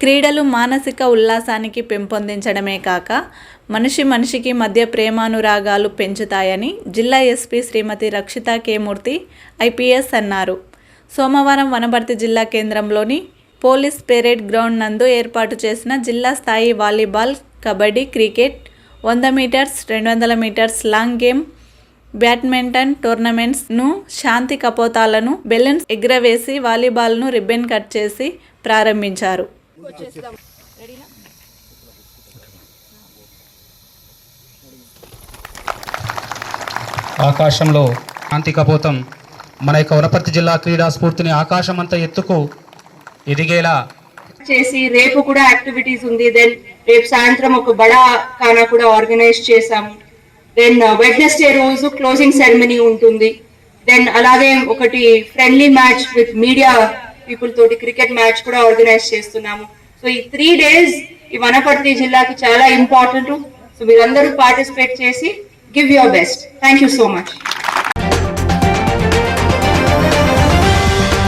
క్రీడలు మానసిక ఉల్లాసానికి పెంపొందించడమే కాక మనిషి మనిషికి మధ్య ప్రేమానురాగాలు పెంచుతాయని జిల్లా ఎస్పీ శ్రీమతి రక్షిత కేమూర్తి ఐపీఎస్ అన్నారు. సోమవారం వనపర్తి జిల్లా కేంద్రంలోని పోలీస్ పెరేడ్ గ్రౌండ్ నందు ఏర్పాటు చేసిన జిల్లా స్థాయి వాలీబాల్ కబడ్డీ క్రికెట్ వంద మీటర్స్ రెండు వందల మీటర్స్ లాంగ్ గేమ్ బ్యాడ్మింటన్ టోర్నమెంట్స్ను శాంతి కపోతాలను బెలూన్స్ ఎగ్రవేసి వాలీబాల్ను రిబ్బన్ కట్ చేసి ప్రారంభించారు. ఆకాశంలో కాంతి కపోతం. మన యొక్క వనపర్తి జిల్లా క్రీడా స్ఫూర్తిని ఆకాశం అంత ఎత్తుకు ఎదిగేలా చేసి రేపు కూడా యాక్టివిటీస్ ఉంది. దెన్ రేపు సాయంత్రం ఒక బడా ఖానా కూడా ఆర్గనైజ్ చేసాము దెన్ వెడ్నెస్డే రోజు క్లోజింగ్ సెరమనీ ఉంటుంది. దెన్ అలాగే ఒకటి friendly match with media people తోటి క్రికెట్ మ్యాచ్ కూడా ఆర్గనైజ్ చేస్తున్నాము. సో ఈ త్రీ డేస్ ఈ వనపర్తి జిల్లాకి చాలా ఇంపార్టెంట్. సో మీరందరూ పార్టిసిపేట్ చేసి give your best. Thank you so much